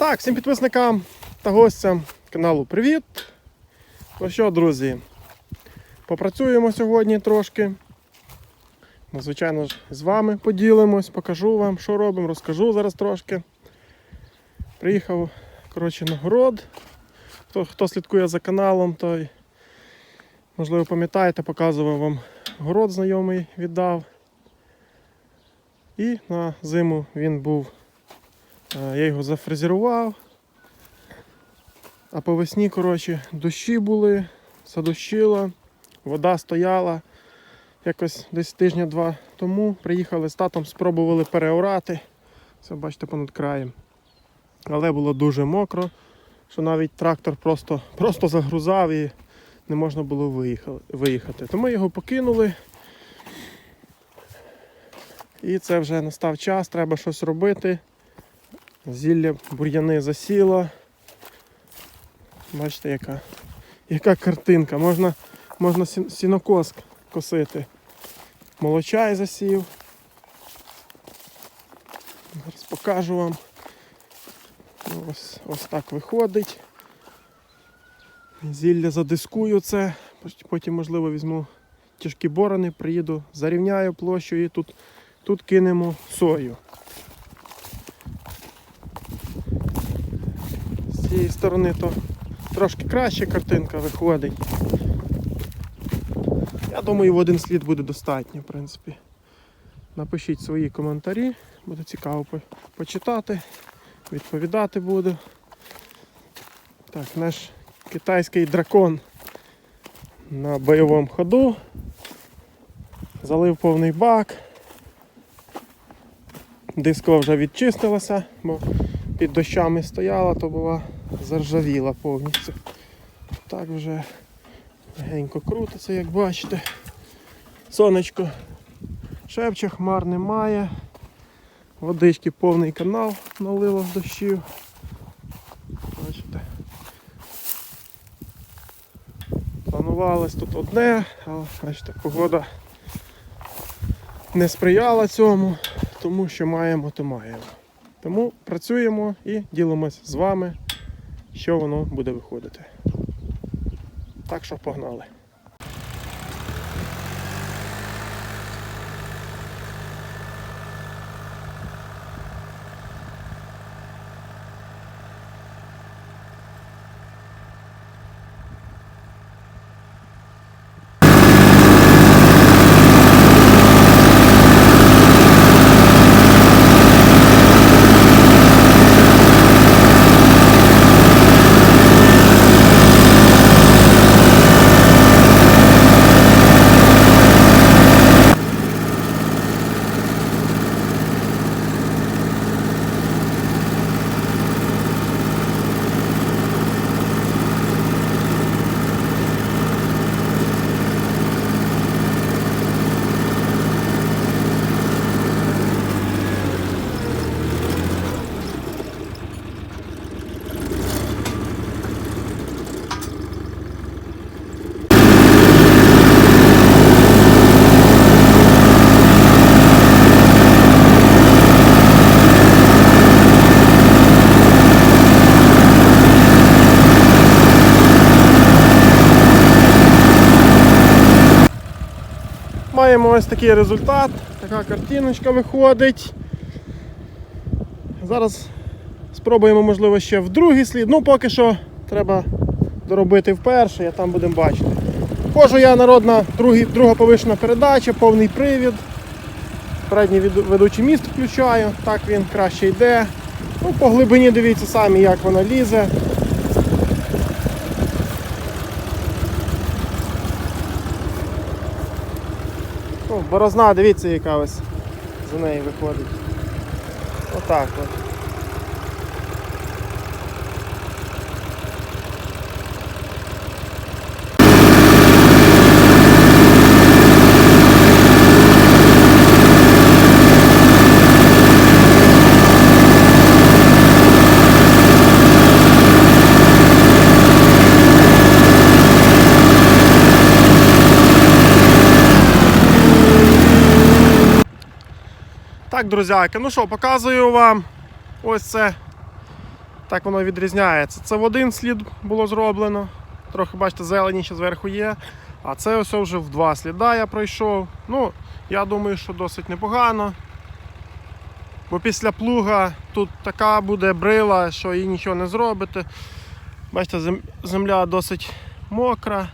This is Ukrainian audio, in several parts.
Так, всім підписникам та гостям каналу привіт. Ну що, друзі, попрацюємо сьогодні трошки. Ну, звичайно ж, з вами поділимось, покажу вам, що робимо, розкажу зараз трошки. Приїхав коротше, на город. Хто, хто слідкує за каналом, той, можливо, пам'ятаєте, показував вам город знайомий віддав. І на зиму він був Я його зафрезерував. А по весні, коротше, дощі були, задощило, вода стояла. Якось десь тижня-два тому приїхали з татом, спробували переорати. Це бачите понад краєм. Але було дуже мокро, що навіть трактор просто, просто загрузав і не можна було виїхати. Тому його покинули. І це вже настав час, треба щось робити. Зілля бур'яни засіло. Бачите, яка, яка картинка. Можна, можна сінокос косити. Молочай засів. Зараз покажу вам. Ось, ось так виходить. Зілля задискую це. Потім, можливо, візьму тяжкі борони, приїду, зарівняю площу і тут, тут кинемо сою. З цієї сторони то трошки краще картинка виходить. Я думаю, в один слід буде достатньо, в принципі. Напишіть свої коментарі, буде цікаво по- почитати, відповідати буду. Так, наш китайський дракон на бойовому ходу. Залив повний бак. Дискова вже відчистилася, бо під дощами стояла, то була заржавіла повністю. Так вже легенько крутиться, як бачите. Сонечко шепче, хмар немає. Водички повний канал налило з дощів. Бачите. Планувалось тут одне, але бачите, погода не сприяла цьому, тому що маємо, то маємо. Тому працюємо і ділимось з вами, що воно буде виходити. Так що погнали. Маємо ось такий результат, така картиночка виходить. Зараз спробуємо, можливо, ще в другий слід. Ну, поки що треба доробити в перший, а там будемо бачити. Хожу я народна другий, друга повишена передача, повний привід. Передній ведучий міст включаю, так він краще йде. Ну, по глибині дивіться самі, як вона лізе. Борозна, дивіться, яка ось за неї виходить. Отак от. Так, друзяки, ну що, показую вам ось це Так воно відрізняється. Це в один слід було зроблено. Трохи, бачите, зелені ще зверху є. А це ось вже в два сліда я пройшов. Ну, я думаю, що досить непогано. Бо після плуга тут така буде брила, що їй нічого не зробите. Бачите, земля досить мокра.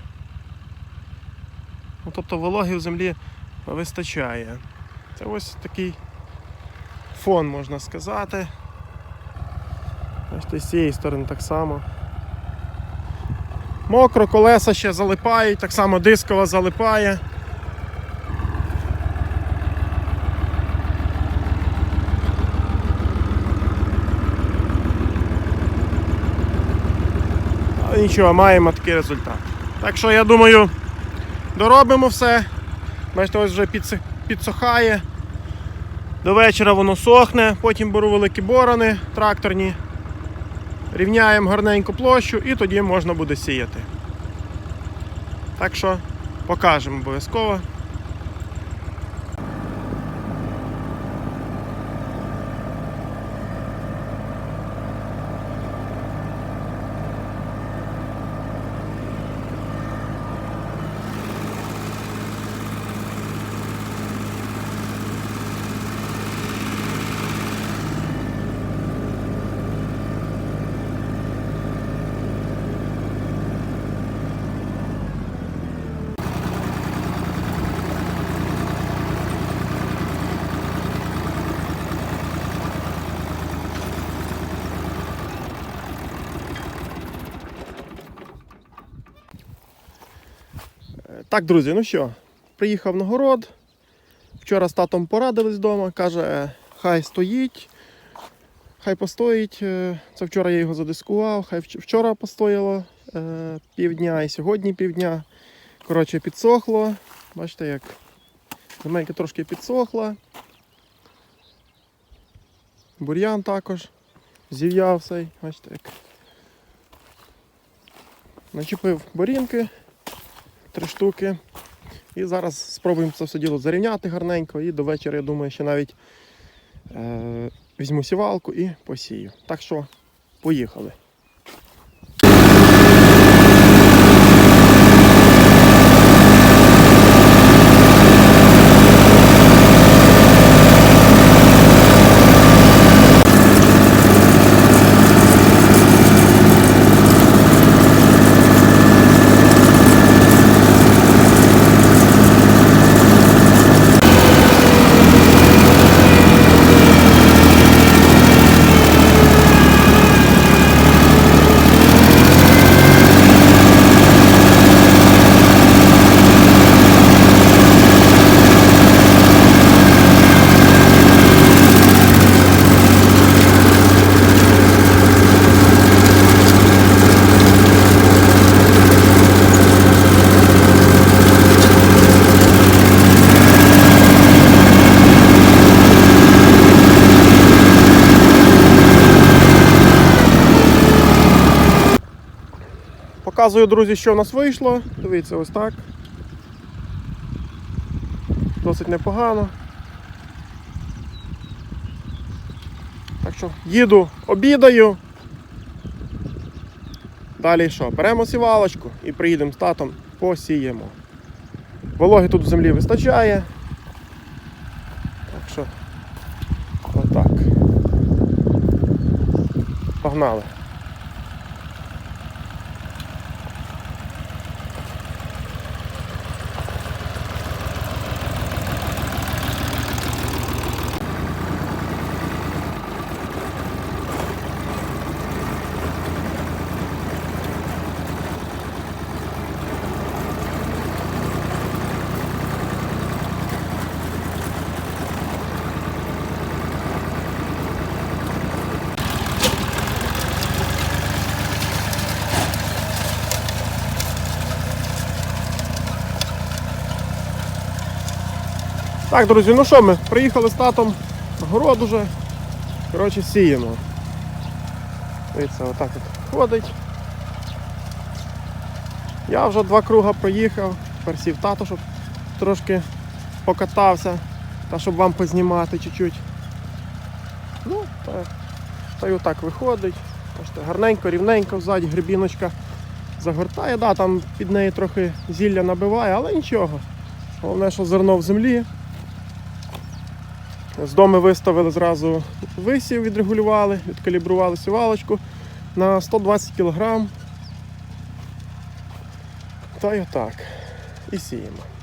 Ну, тобто вологи в землі вистачає. Це ось такий фон, можна сказати. Бачите, з цієї сторони так само. Мокро, колеса ще залипають, так само дискова залипає. Але нічого, маємо такий результат. Так що я думаю, доробимо все. Бачите, ось вже підси- підсохає. До вечора воно сохне, потім беру великі борони тракторні, рівняємо гарненьку площу і тоді можна буде сіяти. Так що покажемо обов'язково. Так, друзі, ну що, приїхав на город. Вчора з татом порадились вдома, каже, «Е, хай стоїть, хай постоїть. Е, Це вчора я його задискував, хай вчора постояло е, півдня і сьогодні півдня. Коротше, підсохло. Бачите, як земелька трошки підсохла. Бур'ян також зів'яв цей, бачите як. Начепив борінки три штуки. І зараз спробуємо це все діло зарівняти гарненько. І до вечора, я думаю, ще навіть е, візьму сівалку і посію. Так що, поїхали. Показую, друзі, що в нас вийшло. Дивіться, ось так. Досить непогано. Так що їду, обідаю. Далі що? Беремо сівалочку і приїдемо з татом, посіємо. Вологи тут в землі вистачає. Так що отак. Погнали. Так, друзі, ну що ми? Приїхали з татом город уже. Коротше, сіємо. Дивіться, отак от ходить. Я вже два круга проїхав, тепер сів тато, щоб трошки покатався, та щоб вам познімати чуть-чуть. Ну, та, та й отак виходить. Бачите, гарненько, рівненько ззаді грибіночка загортає. Да, там під неї трохи зілля набиває, але нічого. Головне, що зерно в землі. З дому виставили зразу висів, відрегулювали, відкалібрували сівалочку на 120 кг. Та й отак. І сіємо.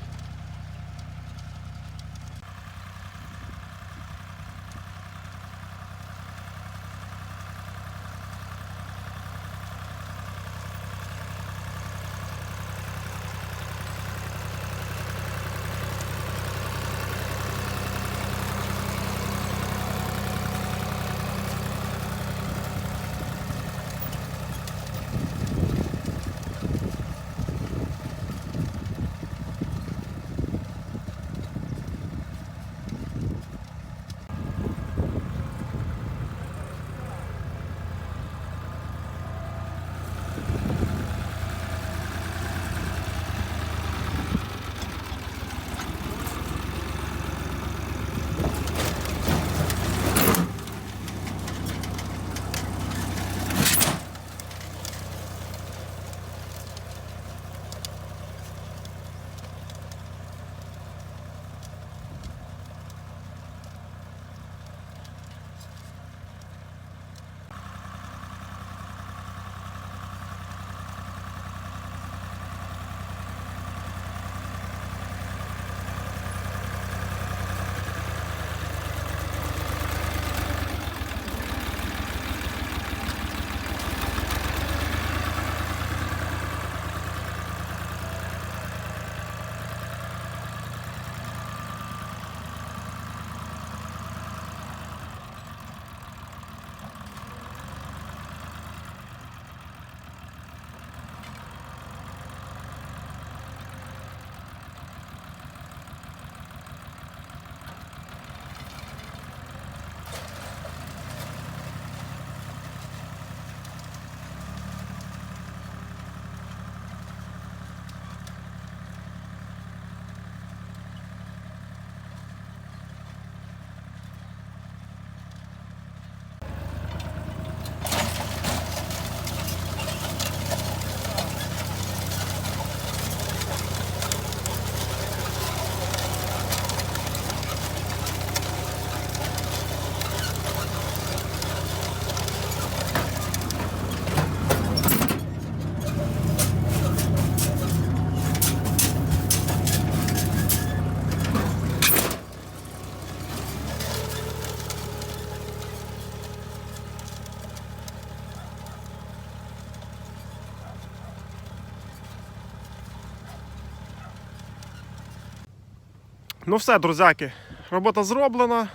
Ну все, друзяки, робота зроблена.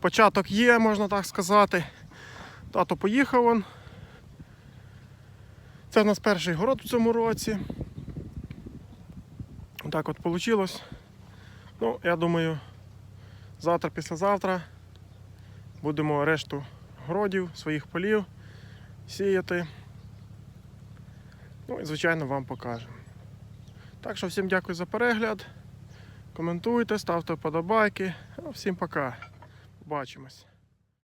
Початок є, можна так сказати. Тато поїхав он. Це в нас перший город в цьому році. Так от вийшло. Ну, я думаю, завтра, післязавтра будемо решту городів, своїх полів сіяти. Ну і звичайно вам покажемо. Так що всім дякую за перегляд. Коментуйте, ставте вподобайки. Всім пока. Побачимось.